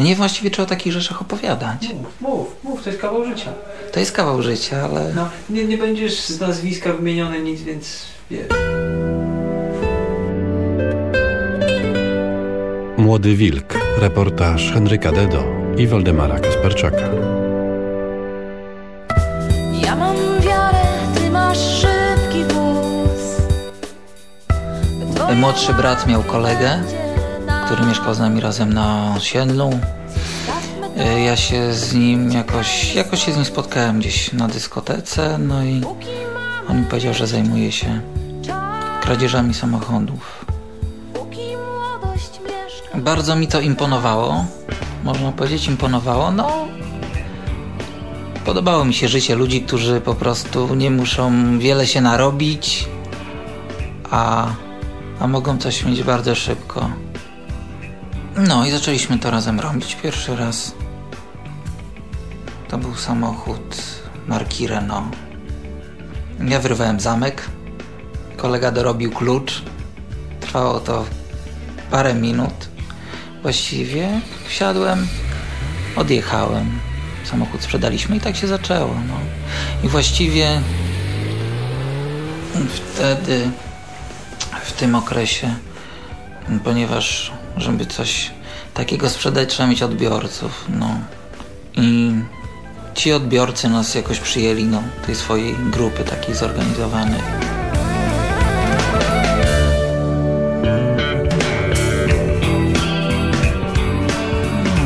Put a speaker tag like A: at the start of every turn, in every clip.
A: No nie właściwie trzeba o takich rzeczach opowiadać.
B: Mów, mów, mów, to jest kawał życia.
A: To jest kawał życia, ale...
B: No, nie, nie będziesz z nazwiska wymieniony nic, więc wiesz.
C: Młody Wilk. Reportaż Henryka Dedo i Waldemara Kasperczaka.
D: Ja mam wiarę, ty masz szybki wóz.
A: Młodszy brat miał kolegę, który mieszkał z nami razem na osiedlu. Y, Ja się z nim jakoś, jakoś się z nim spotkałem gdzieś na dyskotece, no i on mi powiedział, że zajmuje się kradzieżami samochodów. Bardzo mi to imponowało, można powiedzieć imponowało, no podobało mi się życie ludzi, którzy po prostu nie muszą wiele się narobić, a, a mogą coś mieć bardzo szybko. No i zaczęliśmy to razem robić pierwszy raz. To był samochód marki Renault. Ja wyrwałem zamek, kolega dorobił klucz. Trwało to parę minut. Właściwie wsiadłem, odjechałem. Samochód sprzedaliśmy i tak się zaczęło. No. I właściwie wtedy, w tym okresie, ponieważ żeby coś takiego sprzedać, trzeba mieć odbiorców. No. I ci odbiorcy nas jakoś przyjęli, no, tej swojej grupy takiej zorganizowanej.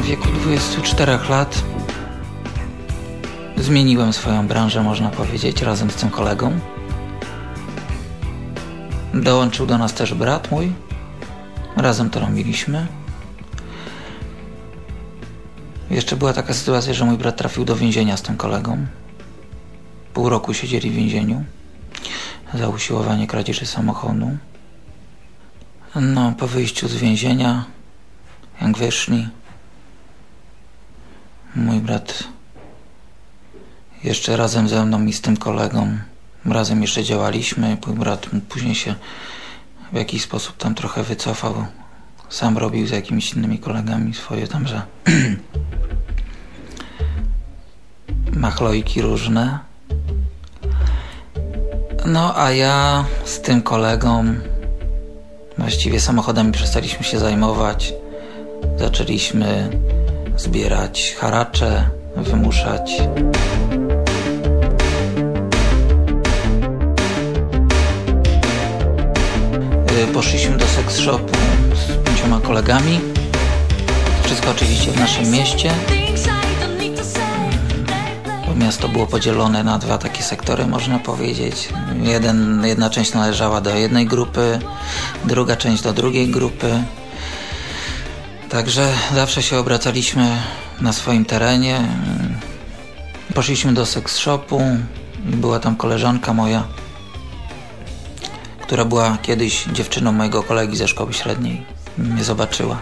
A: W wieku 24 lat zmieniłem swoją branżę, można powiedzieć, razem z tym kolegą. Dołączył do nas też brat mój. Razem to robiliśmy. Jeszcze była taka sytuacja, że mój brat trafił do więzienia z tym kolegą. Pół roku siedzieli w więzieniu za usiłowanie kradzieży samochodu. No, po wyjściu z więzienia, jak wyszli, mój brat jeszcze razem ze mną i z tym kolegą razem jeszcze działaliśmy. Mój brat później się w jakiś sposób tam trochę wycofał. Sam robił z jakimiś innymi kolegami swoje tamże machlojki różne. No a ja z tym kolegą właściwie samochodami przestaliśmy się zajmować. Zaczęliśmy zbierać haracze, wymuszać. Poszliśmy do seks shopu z pięcioma kolegami. Wszystko oczywiście w naszym mieście. Miasto było podzielone na dwa takie sektory, można powiedzieć. Jeden, jedna część należała do jednej grupy, druga część do drugiej grupy. Także zawsze się obracaliśmy na swoim terenie. Poszliśmy do seks shopu. Była tam koleżanka moja, która była kiedyś dziewczyną mojego kolegi ze szkoły średniej. Mnie zobaczyła.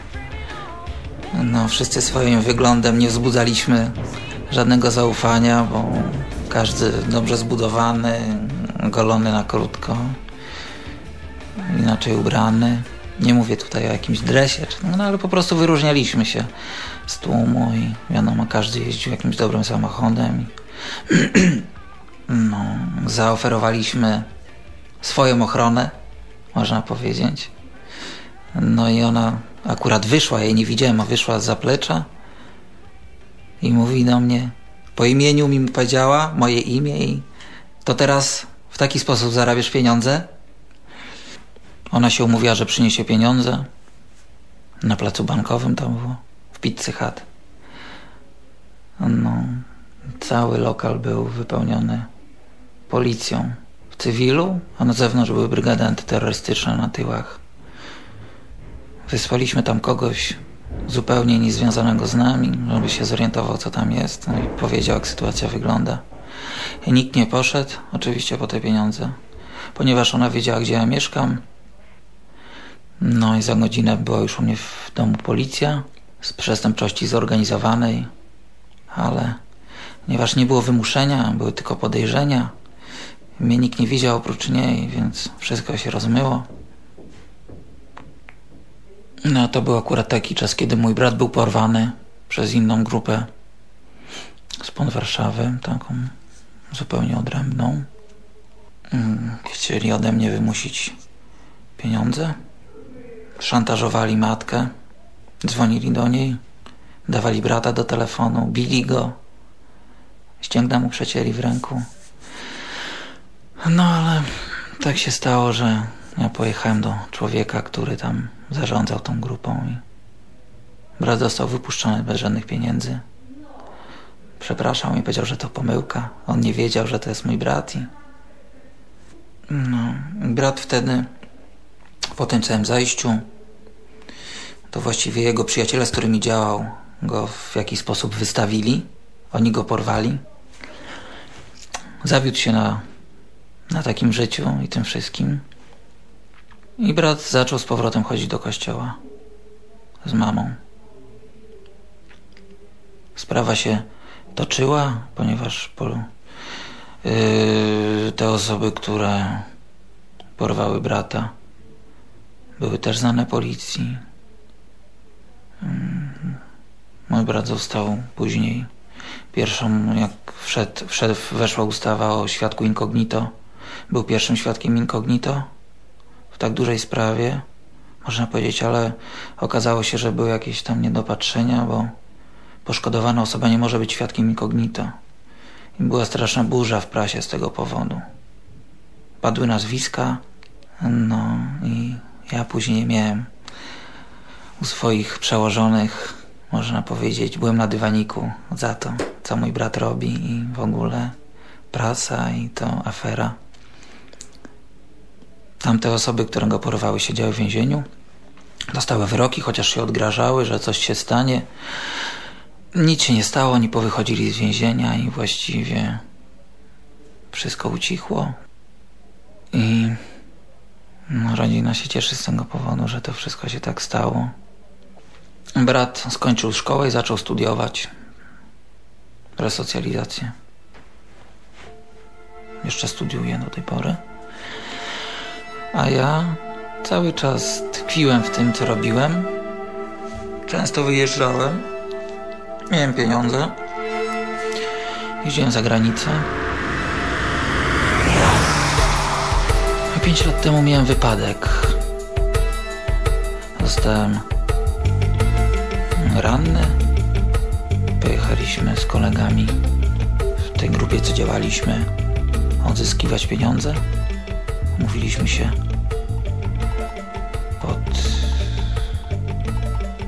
A: No, wszyscy swoim wyglądem nie wzbudzaliśmy żadnego zaufania, bo każdy dobrze zbudowany, golony na krótko, inaczej ubrany. Nie mówię tutaj o jakimś dresie, no ale po prostu wyróżnialiśmy się z tłumu i wiadomo, każdy jeździł jakimś dobrym samochodem. No, zaoferowaliśmy swoją ochronę, można powiedzieć. No i ona akurat wyszła, jej nie widziałem, a wyszła z zaplecza i mówi do mnie, po imieniu mi powiedziała, moje imię i to teraz w taki sposób zarabiasz pieniądze? Ona się umówiła, że przyniesie pieniądze. Na placu bankowym to było, w Pizzy Hut. No, cały lokal był wypełniony policją cywilu, a na zewnątrz były brygady antyterrorystyczne na tyłach. Wysłaliśmy tam kogoś zupełnie niezwiązanego z nami, żeby się zorientował, co tam jest no i powiedział, jak sytuacja wygląda. I nikt nie poszedł, oczywiście po te pieniądze, ponieważ ona wiedziała, gdzie ja mieszkam. No i za godzinę była już u mnie w domu policja z przestępczości zorganizowanej, ale ponieważ nie było wymuszenia, były tylko podejrzenia, mnie nikt nie widział oprócz niej, więc wszystko się rozmyło. No to był akurat taki czas, kiedy mój brat był porwany przez inną grupę spod Warszawy, taką zupełnie odrębną. Mm, Chcieli ode mnie wymusić pieniądze. Szantażowali matkę, dzwonili do niej, dawali brata do telefonu, bili go. Ścięgna mu przecięli w ręku. No ale tak się stało, że ja pojechałem do człowieka, który tam zarządzał tą grupą i brat został wypuszczony bez żadnych pieniędzy. Przepraszał mi, powiedział, że to pomyłka. On nie wiedział, że to jest mój brat i... No, brat wtedy po tym całym zajściu to właściwie jego przyjaciele, z którymi działał, go w jakiś sposób wystawili. Oni go porwali. Zawiódł się na, na takim życiu i tym wszystkim. I brat zaczął z powrotem chodzić do kościoła z mamą. Sprawa się toczyła, ponieważ po, yy, te osoby, które porwały brata, były też znane policji. Mm, Mój brat został później pierwszą, jak wszedł, wszedł, weszła ustawa o świadku incognito. Był pierwszym świadkiem incognito w tak dużej sprawie, można powiedzieć, ale okazało się, że były jakieś tam niedopatrzenia, bo poszkodowana osoba nie może być świadkiem incognito. I była straszna burza w prasie z tego powodu. Padły nazwiska, no i ja później miałem u swoich przełożonych, można powiedzieć, byłem na dywaniku za to, co mój brat robi i w ogóle prasa i to afera. Tamte osoby, które go porwały, siedziały w więzieniu. Dostały wyroki, chociaż się odgrażały, że coś się stanie. Nic się nie stało, oni powychodzili z więzienia i właściwie wszystko ucichło. I no, rodzina się cieszy z tego powodu, że to wszystko się tak stało. Brat skończył szkołę i zaczął studiować resocjalizację. Jeszcze studiuje do tej pory. A ja cały czas tkwiłem w tym, co robiłem. Często wyjeżdżałem. Miałem pieniądze. Jeździłem za granicę. A pięć lat temu miałem wypadek. Zostałem ranny. Pojechaliśmy z kolegami w tej grupie, co działaliśmy, odzyskiwać pieniądze. Mówiliśmy się pod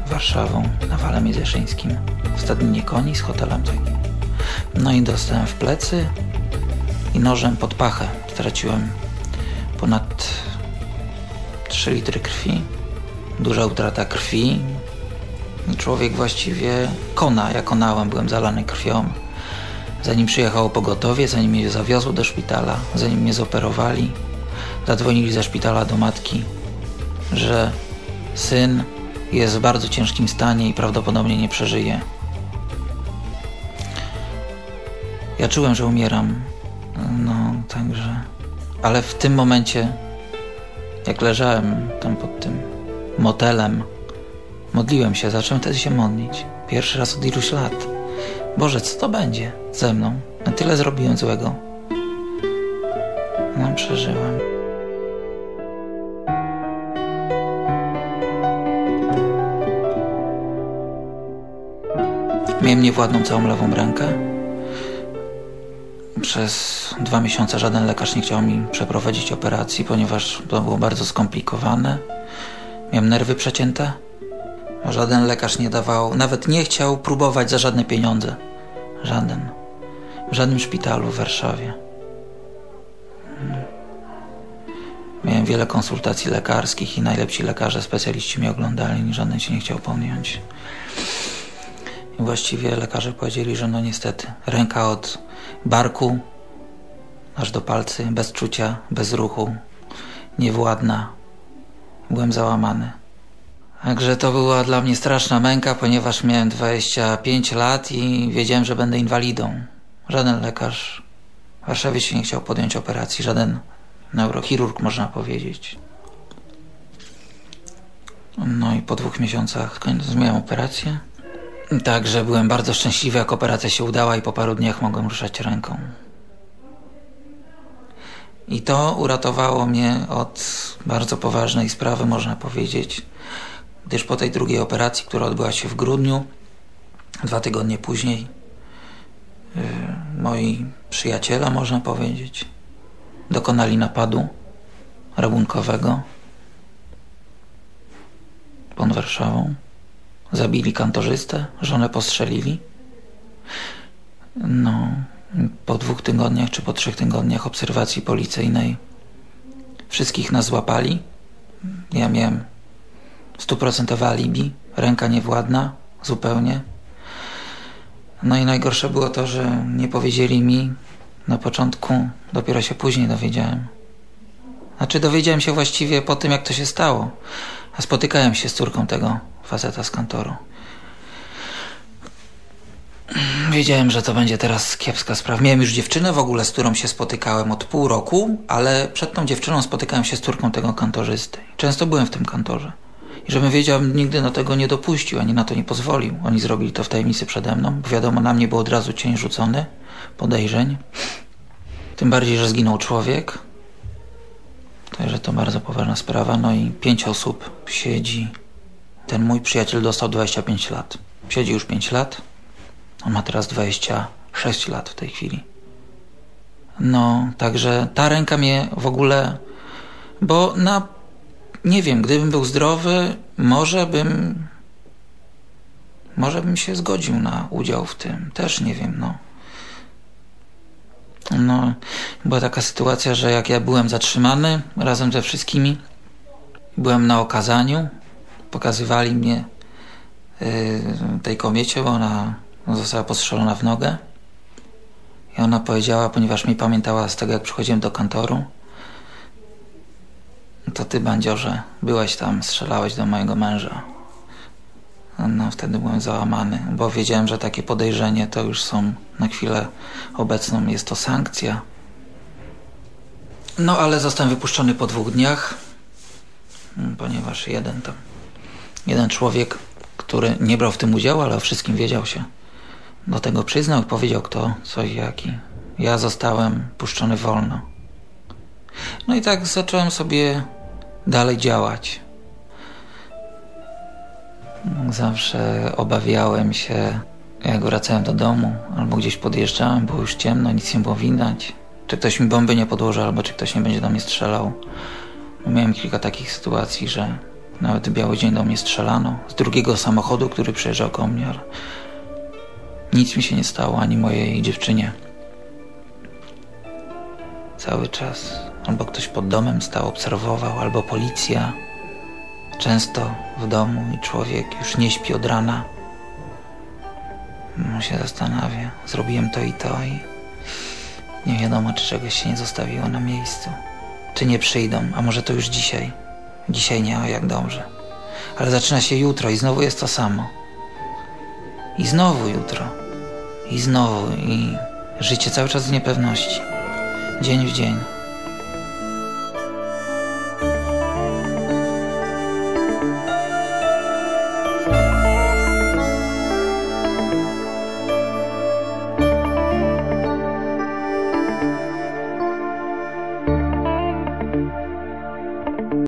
A: Warszawą na Wale Miedzeszyńskim w stadninie koni z hotelem takim. No i dostałem w plecy i nożem pod pachę. Straciłem ponad 3 litry krwi. Duża utrata krwi. Człowiek właściwie kona. Ja konałem, byłem zalany krwią. Zanim przyjechało pogotowie, zanim mnie zawiozło do szpitala, zanim mnie zoperowali, zadzwonili ze szpitala do matki, że syn jest w bardzo ciężkim stanie i prawdopodobnie nie przeżyje. Ja czułem, że umieram. No, także. Ale w tym momencie, jak leżałem tam pod tym motelem, modliłem się, zacząłem wtedy się modlić. Pierwszy raz od iluś lat. Boże, co to będzie ze mną? Na tyle zrobiłem złego. No, przeżyłem. Miałem niewładną całą lewą rękę. Przez dwa miesiące żaden lekarz nie chciał mi przeprowadzić operacji, ponieważ to było bardzo skomplikowane. Miałem nerwy przecięte. Żaden lekarz nie dawał, nawet nie chciał próbować za żadne pieniądze. Żaden. W żadnym szpitalu w Warszawie. Miałem wiele konsultacji lekarskich i najlepsi lekarze, specjaliści mnie oglądali, żaden się nie chciał podjąć. I właściwie lekarze powiedzieli, że no niestety, ręka od barku aż do palcy, bez czucia, bez ruchu, niewładna. Byłem załamany. Także to była dla mnie straszna męka, ponieważ miałem 25 lat i wiedziałem, że będę inwalidą. Żaden lekarz w Warszawie się nie chciał podjąć operacji, żaden neurochirurg, można powiedzieć. No i po dwóch miesiącach miałem operację. Także byłem bardzo szczęśliwy, jak operacja się udała i po paru dniach mogłem ruszać ręką. I to uratowało mnie od bardzo poważnej sprawy, można powiedzieć, gdyż po tej drugiej operacji, która odbyła się w grudniu, dwa tygodnie później, yy, moi przyjaciele, można powiedzieć, dokonali napadu rabunkowego pod Warszawą. Zabili kantorzystę, żonę postrzelili. No, po dwóch tygodniach czy po trzech tygodniach obserwacji policyjnej wszystkich nas złapali. Ja miałem stuprocentowe alibi, ręka niewładna, zupełnie. No i najgorsze było to, że nie powiedzieli mi na początku, dopiero się później dowiedziałem. Znaczy dowiedziałem się właściwie po tym, jak to się stało. A spotykałem się z córką tego faceta z kantoru. Wiedziałem, że to będzie teraz kiepska sprawa. Miałem już dziewczynę w ogóle, z którą się spotykałem od pół roku, ale przed tą dziewczyną spotykałem się z córką tego kantorzysty. Często byłem w tym kantorze. I żebym wiedział, nigdy do tego nie dopuścił, ani na to nie pozwolił. Oni zrobili to w tajemnicy przede mną, wiadomo, na mnie był od razu cień rzucony, podejrzeń. Tym bardziej, że zginął człowiek. Także to bardzo poważna sprawa. No i pięć osób siedzi. Ten mój przyjaciel dostał 25 lat. Siedzi już 5 lat. On ma teraz 26 lat w tej chwili. No, także ta ręka mnie w ogóle. Bo na. Nie wiem, gdybym był zdrowy, może bym. Może bym się zgodził na udział w tym. Też nie wiem, no. No, była taka sytuacja, że jak ja byłem zatrzymany razem ze wszystkimi, byłem na okazaniu, pokazywali mnie yy, tej kobiecie, bo ona została postrzelona w nogę. I ona powiedziała, ponieważ mi pamiętała z tego, jak przychodziłem do kantoru, to ty, bandziorze, byłeś tam, strzelałeś do mojego męża. No, wtedy byłem załamany, bo wiedziałem, że takie podejrzenie to już są na chwilę obecną, jest to sankcja. No, ale zostałem wypuszczony po dwóch dniach, ponieważ jeden tam, jeden człowiek, który nie brał w tym udziału, ale o wszystkim wiedział się, do tego przyznał i powiedział kto, co i jaki. Ja zostałem puszczony wolno. No i tak zacząłem sobie dalej działać. Zawsze obawiałem się, jak wracałem do domu albo gdzieś podjeżdżałem, było już ciemno, nic nie było widać. Czy ktoś mi bomby nie podłoży, albo czy ktoś nie będzie do mnie strzelał. Miałem kilka takich sytuacji, że nawet biały dzień do mnie strzelano z drugiego samochodu, który przejeżdżał koło mnie, nic mi się nie stało, ani mojej dziewczynie. Cały czas albo ktoś pod domem stał, obserwował, albo policja. Często w domu i człowiek już nie śpi od rana. On się zastanawia. Zrobiłem to i to i nie wiadomo, czy czegoś się nie zostawiło na miejscu. Czy nie przyjdą, a może to już dzisiaj. Dzisiaj nie, o jak dobrze. Ale zaczyna się jutro i znowu jest to samo. I znowu jutro. I znowu. I życie cały czas w niepewności. Dzień w dzień.